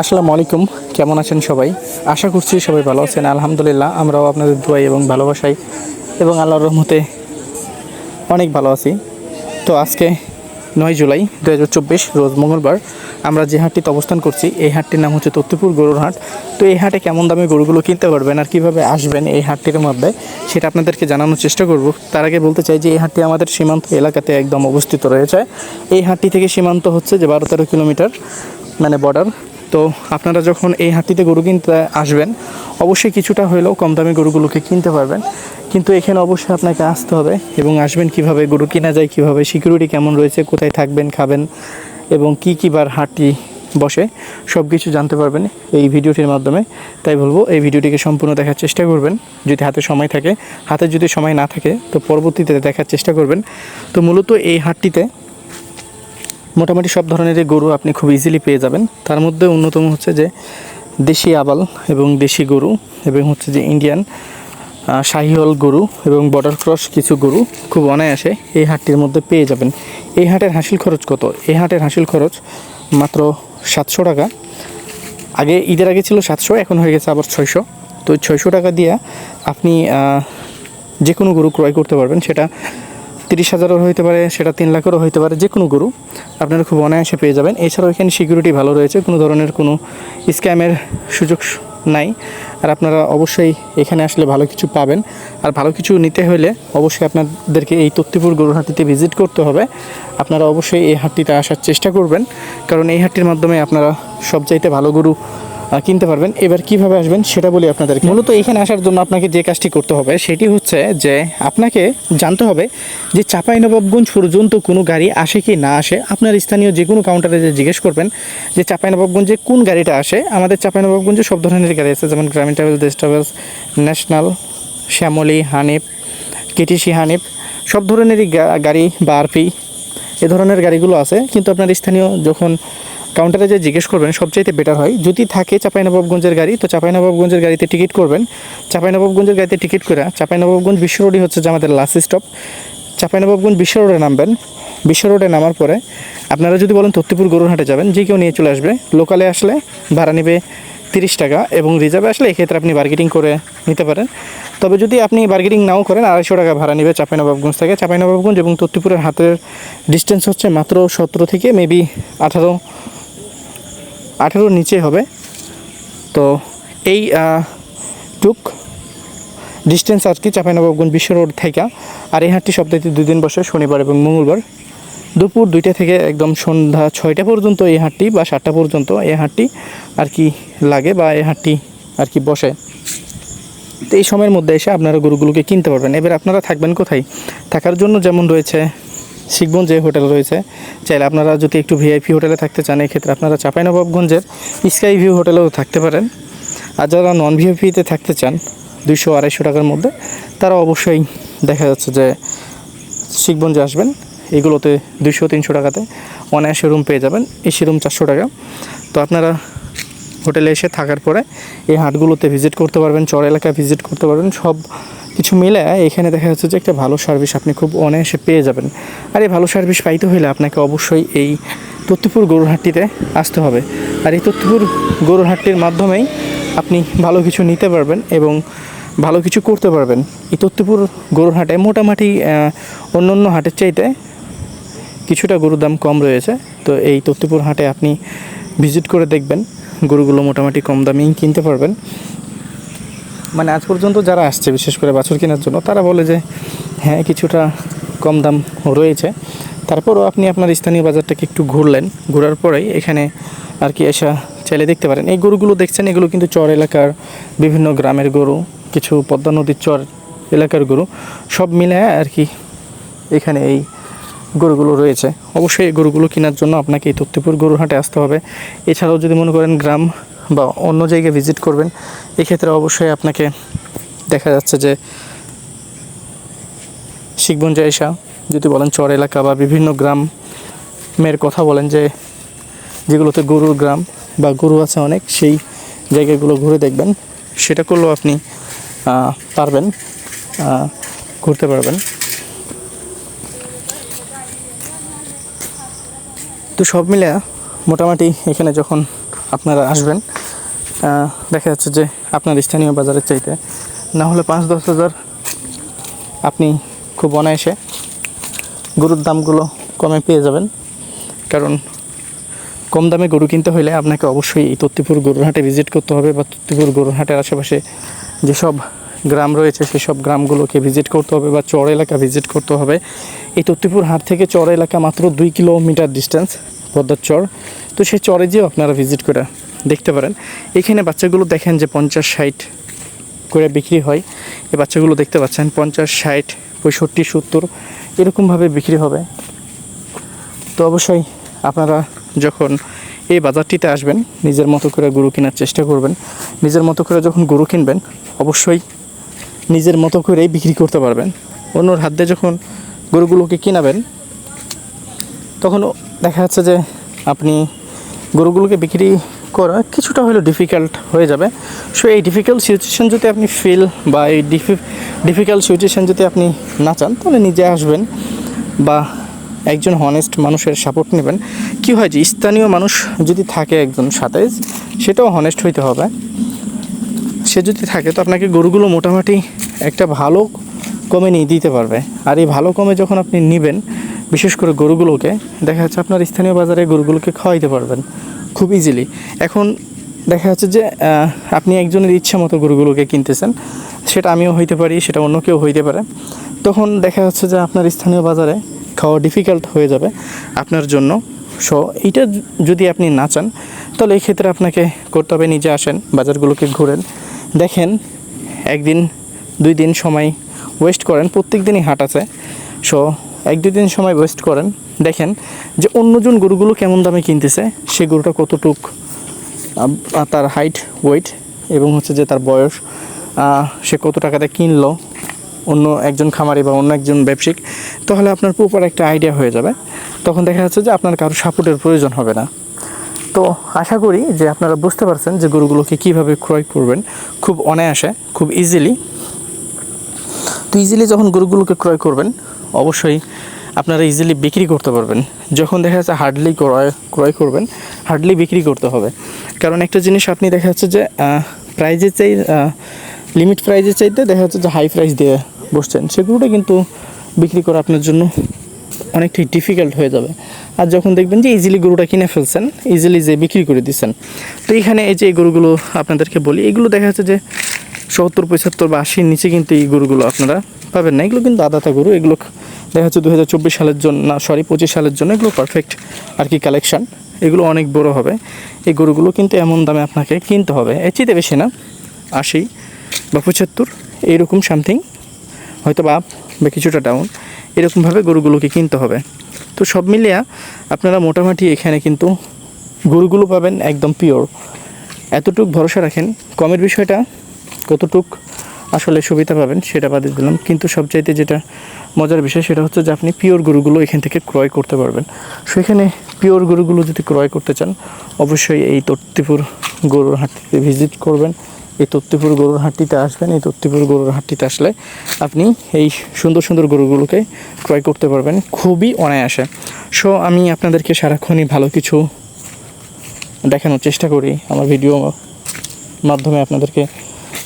আসসালামু আলাইকুম। কেমন আছেন সবাই? আশা করছি সবাই ভালো আছেন। আলহামদুলিল্লাহ, আমরাও আপনাদের দোয়াই এবং ভালোবাসাই এবং আল্লাহর রহমতে অনেক ভালো আছি। তো আজকে নয় জুলাই দু হাজার চব্বিশ, রোজ মঙ্গলবার, আমরা যে হাটটিতে অবস্থান করছি, এই হাটটির নাম হচ্ছে তত্ত্বপুর গরুর হাট। তো এই হাটে কেমন দামে গরুগুলো কিনতে পারবেন আর কীভাবে আসবেন এই হাটটির মধ্যে, সেটা আপনাদেরকে জানানোর চেষ্টা করব। তার আগে বলতে চাই যে, এই হাটটি আমাদের সীমান্ত এলাকাতে একদম অবস্থিত রয়েছে। এই হাটটি থেকে সীমান্ত হচ্ছে যে বারো তেরো কিলোমিটার। মানে বর্ডার তো আপনারা যখন এই হাটটিতে গরু কিনতে আসবেন, অবশ্যই কিছুটা হলেও কম দামে গরুগুলোকে কিনতে পারবেন। কিন্তু এখানে অবশ্যই আপনাকে আসতে হবে এবং আসবেন কীভাবে, গরু কিনা যায় কীভাবে সিকিউরিটি কেমন রয়েছে, কোথায় থাকবেন, খাবেন এবং কি কি বার হাটটি বসে সব কিছু জানতে পারবেন এই ভিডিওটির মাধ্যমে। তাই বলব, এই ভিডিওটিকে সম্পূর্ণ দেখার চেষ্টা করবেন। যদি হাতে সময় থাকে, হাতে যদি সময় না থাকে, তো পরবর্তীতে দেখার চেষ্টা করবেন। তো মূলত এই হাটটিতে মোটামুটি সব ধরনের গরু আপনি খুব ইজিলি পেয়ে যাবেন। তার মধ্যে অন্যতম হচ্ছে যে দেশি আবাল এবং দেশি গরু এবং হচ্ছে যে ইন্ডিয়ান শাহিওয়াল গরু এবং বর্ডার ক্রস কিছু গরু খুব অনায়াসে এই হাটটির মধ্যে পেয়ে যাবেন। এই হাটের হাসিল খরচ কত? এই হাটের হাসিল খরচ মাত্র সাতশো টাকা। আগে ঈদের আগে ছিল সাতশো, এখন হয়ে গেছে আবার ছয়শো। তো ছয়শো টাকা দিয়ে আপনি যে কোনো গরু ক্রয় করতে পারবেন। সেটা তিরিশ হাজারও হইতে পারে, সেটা তিন লাখেরও হইতে পারে, যে কোনো গরু আপনারা খুব অনায়াসে পেয়ে যাবেন। এছাড়াও এখানে সিকিউরিটি ভালো রয়েছে, কোনো ধরনের কোনো স্ক্যামের সুযোগ নাই। আর আপনারা অবশ্যই এখানে আসলে ভালো কিছু পাবেন। আর ভালো কিছু নিতে হলে অবশ্যই আপনাদেরকে এই তত্ত্বপুর গরুর হাটটিতে ভিজিট করতে হবে। আপনারা অবশ্যই এই হাটটিতে আসার চেষ্টা করবেন। কারণ এই হাটটির মাধ্যমে আপনারা সবচাইতে ভালো গরু কিনতে পারবেন। এবার কীভাবে আসবেন সেটা বলি আপনাদের মূলত এখানে আসার জন্য আপনাকে যে কাজটি করতে হবে সেটি হচ্ছে যে আপনাকে জানতে হবে যে চাঁপাইনবাবগঞ্জ পর্যন্ত কোনো গাড়ি আসে কি না আসে। আপনার স্থানীয় যে কোনো কাউন্টারে যে জিজ্ঞেস করবেন যে চাঁপাইনবাবগঞ্জে কোন গাড়িটা আসে। আমাদের চাঁপাইনবাবগঞ্জে সব ধরনের গাড়ি আছে, যেমন Grameen travels Desh travels national Shyamoli Hanif KTC Hanif সব ধরনেরই গাড়ি বা এ ধরনের গাড়িগুলো আছে। কিন্তু আপনার স্থানীয় যখন কাউন্টারে যে জিজ্ঞেস করবেন, সবচাইতে বেটার হয়, যদি থাকে চাঁপাইনবাবগঞ্জের গাড়ি, তো চাঁপাইনবাবগঞ্জের গাড়িতে টিকিট করবেন। চাঁপাইনবাবগঞ্জের গাড়িতে টিকিট করে চাঁপাইনবাবগঞ্জ বিশ্ব রোডই হচ্ছে যে আমাদের লাস্ট স্টপ চাঁপাইনবাবগঞ্জ বিশ্ব রোডে নামবেন। বিশ্ব রোডে নামার পরে আপনারা যদি বলেন তত্ত্বপুর গরুরহাটে যাবেন, যে কেউ নিয়ে চলে আসবে লোকালে আসলে ভাড়া নেবে তিরিশ টাকা এবং রিজার্ভে আসলে এক্ষেত্রে আপনি বার্গেটিং করে নিতে পারেন। তবে যদি আপনি বার্গেটিং নাও করেন, আড়াইশো টাকা ভাড়া নেবে চাঁপাইনবাবগঞ্জ থেকে। চাঁপাইনবাবগঞ্জ এবং তত্ত্বপুরের হাতের ডিস্টেন্স হচ্ছে মাত্র সতেরো থেকে মেবি আঠারো আঠেরোর নিচে হবে। তো এই টুক ডিস্টেন্স আর কি চাঁপাইনবাবগঞ্জ বিশ্ব রোড থেকে। আর এই হাটটি সপ্তাহে দুই দিন বসে, শনিবার এবং মঙ্গলবার। দুপুর দুইটা থেকে একদম সন্ধ্যা ছয়টা পর্যন্ত এই হাটটি বা সাতটা পর্যন্ত এই হাটটি আর কি লাগে বা এই হাটটি আর কি বসে। তো এই সময়ের মধ্যে এসে আপনারা গরুগুলোকে কিনতে পারবেন। এবার আপনারা থাকবেন কোথায়? থাকার জন্য যেমন রয়েছে শিখগঞ্জ যে হোটেল রয়েছে। চাইলে আপনারা যদি একটু ভিআইপি হোটেলে থাকতে চান, এক্ষেত্রে আপনারা চাঁপাইনবাবগঞ্জের স্কাই ভিউ হোটেলেও থাকতে পারেন। আর যারা নন ভিআইপিতে থাকতে চান, দুইশো আড়াইশো টাকার মধ্যে, তারা অবশ্যই দেখা যাচ্ছে যে শিখগঞ্জে আসবেন। এগুলোতে দুইশো তিনশো টাকাতে অনায়াসে রুম পেয়ে যাবেন। এসি রুম চারশো টাকা। তো আপনারা হোটেলে এসে থাকার পরে এই হাটগুলোতে ভিজিট করতে পারবেন, চর এলাকায় ভিজিট করতে পারবেন। সব কিছু মিলে এখানে দেখা যাচ্ছে যে একটা ভালো সার্ভিস আপনি খুব অনায়াসে পেয়ে যাবেন। আর এই ভালো সার্ভিস পাইতে হলে আপনাকে অবশ্যই এই তত্ত্বপুর গরুর হাটটিতে আসতে হবে। আর এই তত্ত্বপুর গরুর হাটটির মাধ্যমেই আপনি ভালো কিছু নিতে পারবেন এবং ভালো কিছু করতে পারবেন। এই তত্ত্বপুর গরুর হাটে মোটামুটি অন্য অন্য হাটের চাইতে কিছুটা গরুর দাম কম রয়েছে। তো এই তত্ত্বপুর হাটে আপনি ভিজিট করে দেখবেন। গরুগুলো মোটামুটি কম দামেই কিনতে পারবেন। মানে আজ পর্যন্ত যারা আসছে, বিশেষ করে বাছুর কেনার জন্য, তারা বলে যে হ্যাঁ কিছুটা কম দাম রয়েছে। তারপরও আপনি আপনার স্থানীয় বাজারটাকে একটু ঘুরলেন। ঘোরার পরেই এখানে আর কি এসা চাইলে দেখতে পারেন। এই গরুগুলো দেখছেন, এগুলো কিন্তু চর এলাকার বিভিন্ন গ্রামের গরু, কিছু পদ্মা নদীর চর এলাকার গরু। সব মিলে আর কি এখানে এই গরুগুলো রয়েছে। অবশ্যই এই গরুগুলো কেনার জন্য আপনাকে এই তত্ত্বপুর গরুর হাটে আসতে হবে। এছাড়াও যদি মনে করেন গ্রাম বা অন্য জায়গায় ভিজিট করবেন, এক্ষেত্রে অবশ্যই আপনাকে দেখা যাচ্ছে যে শিখগঞ্জে এসা যদি বলেন চর এলাকা বা বিভিন্ন গ্রামের কথা বলেন যে যেগুলোতে গরুর গ্রাম বা গরু আছে অনেক, সেই জায়গাগুলো ঘুরে দেখবেন, সেটা করলেও আপনি পারবেন ঘুরতে পারবেন। তো সব মিলে মোটামুটি এখানে যখন আপনারা আসবেন দেখা যাচ্ছে যে আপনার স্থানীয় বাজারের চাইতে না হলে পাঁচ দশ হাজার আপনি খুব অনায়াসে গরুর দামগুলো কমে পেয়ে যাবেন। কারণ কম দামে গরু কিনতে হলে আপনাকে অবশ্যই এই তত্তিপুর গরুর হাটে ভিজিট করতে হবে বা তত্তিপুর গরুর হাটের আশেপাশে যেসব গ্রাম রয়েছে, সেসব গ্রামগুলোকে ভিজিট করতে হবে বা চর এলাকা ভিজিট করতে হবে। এই তত্তিপুর হাট থেকে চর এলাকা মাত্র দুই কিলোমিটার ডিস্টেন্স পদ্মার চর। তো সেই চরে যেও আপনারা ভিজিট করে দেখতে পারেন। এখানে বাচ্চাগুলো দেখেন যে পঞ্চাশ ষাট করে বিক্রি হয়। এই বাচ্চাগুলো দেখতে পাচ্ছেন, পঞ্চাশ ষাট, পঁয়ষট্টি, সত্তর এরকমভাবে বিক্রি হবে। তো অবশ্যই আপনারা যখন এই বাজারটিতে আসবেন, নিজের মতো করে গরু কেনার চেষ্টা করবেন। নিজের মতো করে যখন গরু কিনবেন, অবশ্যই নিজের মতো করেই বিক্রি করতে পারবেন। অন্যর হাত দিয়ে যখন গরুগুলোকে কিনাবেন, তখন দেখা যাচ্ছে যে আপনি গরুগুলোকে বিক্রি করা কিছুটা হলেও ডিফিকাল্ট হয়ে যাবে। সো এই ডিফিকাল্ট সিচুয়েশান যদি আপনি ফিল বা এই ডিফি ডিফিকাল্ট সিচুয়েশান যদি আপনি না চান, তাহলে নিজে আসবেন বা একজন হনেস্ট মানুষের সাপোর্ট নেবেন। কি হয় যে, স্থানীয় মানুষ যদি থাকে একজন সাথে, সেটাও হনেস্ট হইতে হবে। সে যদি থাকে, তো আপনাকে গরুগুলো মোটামুটি একটা ভালো কমে নিয়ে দিতে পারবে। আর এই ভালো কমে যখন আপনি নেবেন বিশেষ করে গরুগুলোকে, দেখা যাচ্ছে আপনার স্থানীয় বাজারে গরুগুলোকে খাওয়াইতে পারবেন খুব ইজিলি এখন দেখা যাচ্ছে যে আপনি একজনের ইচ্ছা মতো গরুগুলোকে কিনতেছেন, সেটা আমিও হইতে পারি, সেটা অন্য কেউ হইতে পারে। তখন দেখা যাচ্ছে যে আপনার স্থানীয় বাজারে খাওয়া ডিফিকাল্ট হয়ে যাবে আপনার জন্য। সো এইটা যদি আপনি না চান, তাহলে এই ক্ষেত্রে আপনাকে করতে হবে নিজে আসেন, বাজারগুলোকে ঘুরেন। দেখেন, একদিন, দুই দিন সময় ওয়েস্ট করেন প্রত্যেক দিনই হাট আছে। সো এক দুই দিন সময় ওয়েস্ট করেন। দেখেন যে অন্যজন গরুগুলো কেমন দামে কিনতেছে, সে গরুটা কতটুক তার হাইট ওয়েট এবং হচ্ছে যে তার বয়স সে কত টাকাতে কিনলো, অন্য একজন খামারি বা অন্য একজন ব্যবসায়িক, তাহলে আপনার প্রপার একটা আইডিয়া হয়ে যাবে। তখন দেখা যাচ্ছে যে আপনার কারও সাপোর্টের প্রয়োজন হবে না। তো আশা করি যে আপনারা বুঝতে পারছেন যে গরুগুলোকে কীভাবে ক্রয় করবেন। খুব অনায়াসে, খুব ইজিলি তো ইজিলি যখন গরুগুলোকে ক্রয় করবেন অবশ্যই আপনারা ইজিলি বিক্রি করতে পারবেন। যখন দেখা যাচ্ছে হার্ডলি ক্রয় ক্রয় করবেন হার্ডলি বিক্রি করতে হবে। কারণ একটা জিনিস আপনি দেখা যাচ্ছে যে প্রাইজের চাই লিমিট প্রাইজের চাইতে দেখা যাচ্ছে যে হাই প্রাইস দিয়ে বসছেন। সেগুলোটা কিন্তু বিক্রি করা আপনার জন্য অনেকটাই ডিফিকাল্ট হয়ে যাবে। আর যখন দেখবেন যে ইজিলি গরুটা কিনে ফেলছেন ইজিলি যে বিক্রি করে দিচ্ছেন। তো এখানে এই যে গরুগুলো আপনাদেরকে বলি, এগুলো দেখা যাচ্ছে যে সত্তর, পঁচাত্তর বা আশির নিচে কিন্তু এই গরুগুলো আপনারা পাবেন না। এগুলো কিন্তু আদাতা গরু, এগুলো দেখা যাচ্ছে দু হাজার চব্বিশ সালের জন্য, না, সরি, পঁচিশ সালের জন্য এগুলো পারফেক্ট আর কি কালেকশন এগুলো অনেক বড় হবে। এই গরুগুলো কিন্তু এমন দামে আপনাকে কিনতে হবে। এর চেয়ে বেশি না, আশি বা পঁচাত্তর, এইরকম সামথিং হয়তো বা আপ বা কিছুটা ডাউন এরকমভাবে গরুগুলোকে কিনতে হবে। তো সব মিলিয়ে আপনারা মোটামুটি এখানে কিন্তু গরুগুলো পাবেন একদম পিওর এতটুক ভরসা রাখেন। কমের বিষয়টা কতটুক আসলে সুবিধা পাবেন সেটা বাদে দিলাম। কিন্তু সবচাইতে যেটা মজার বিষয় সেটা হচ্ছে যে আপনি পিওর গরুগুলো এখান থেকে ক্রয় করতে পারবেন। সেখানে পিওর গরুগুলো যদি ক্রয় করতে চান, অবশ্যই এই তত্তিপুর গরুর হাটটিতে ভিজিট করবেন। এই তত্তিপুর গরুর হাটটিতে আসবেন। এই তত্তিপুর গরুর হাটটিতে আসলে আপনি এই সুন্দর সুন্দর গরুগুলোকে ক্রয় করতে পারবেন খুবই অনায়াসে। সো আমি আপনাদেরকে সারাক্ষণই ভালো কিছু দেখানোর চেষ্টা করি। আমার ভিডিও মাধ্যমে আপনাদেরকে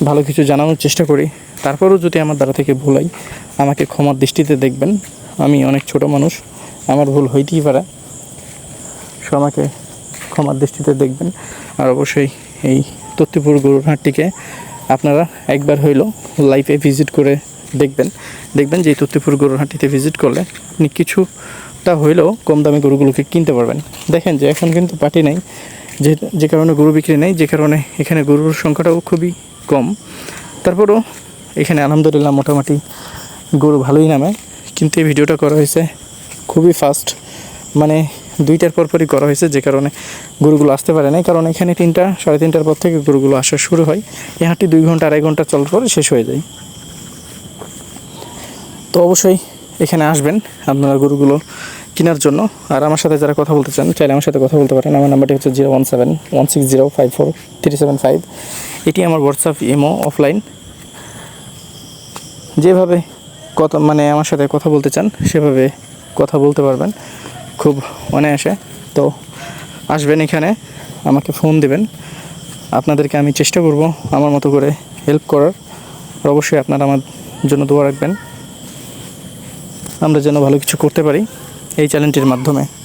ভালো কিছু জানানোর চেষ্টা করি। তারপরেও যদি আমার দ্বারা থেকে ভুল হয়, আমাকে ক্ষমার দৃষ্টিতে দেখবেন। আমি অনেক ছোট মানুষ, আমার ভুল হইতেই পারে। সো আমাকে ক্ষমার দৃষ্টিতে দেখবেন। আর অবশ্যই এই তত্ত্বপুর গরুর হাটটিকে আপনারা একবার হইল লাইফে ভিজিট করে দেখবেন। দেখবেন যে এই তত্ত্বপুর গরুর হাটটিতে ভিজিট করলে আপনি কিছুটা হইলেও কম দামে গরুগুলোকে কিনতে পারবেন। দেখেন যে এখন কিন্তু পার্টি নেই, যে যে কারণে গরু বিক্রি নেই, যে কারণে এখানে গরুর সংখ্যাটাও খুবই কম। তারপরও এখানে আলহামদুলিল্লাহ মোটামুটি গরু ভালোই নামে। কিন্তু এই ভিডিওটা করা হয়েছে খুবই ফাস্ট মানে দুইটার পরপরই করা হয়েছে, যে কারণে গরুগুলো আসতে পারে না কারণ এখানে তিনটা, সাড়ে তিনটার পর থেকে গরুগুলো আসা শুরু হয়। এই হাটটি দুই ঘণ্টা, আড়াই ঘণ্টা চলার পরে শেষ হয়ে যায়। তো অবশ্যই এখানে আসবেন আপনারা গরুগুলো। কেনার জন্য। আর আমার সাথে যারা কথা বলতে চান, চাইলে আমার সাথে কথা বলতে পারেন। আমার নাম্বারটি হচ্ছে zero one seven, one six zero, five four, three seven five. এটি আমার হোয়াটসঅ্যাপ ইমো অফলাইন। যেভাবে কথা মানে আমার সাথে কথা বলতে চান, সেভাবে কথা বলতে পারবেন। খুব অনায়াসে। তো আসবেন এখানে, আমাকে ফোন দেবেন। আপনাদেরকে আমি চেষ্টা করব আমার মতো করে হেল্প করার। আর অবশ্যই আপনারা আমার জন্য দোয়া রাখবেন। আমরা যেন ভালো কিছু করতে পারি। এই চ্যানেলটির মাধ্যমে।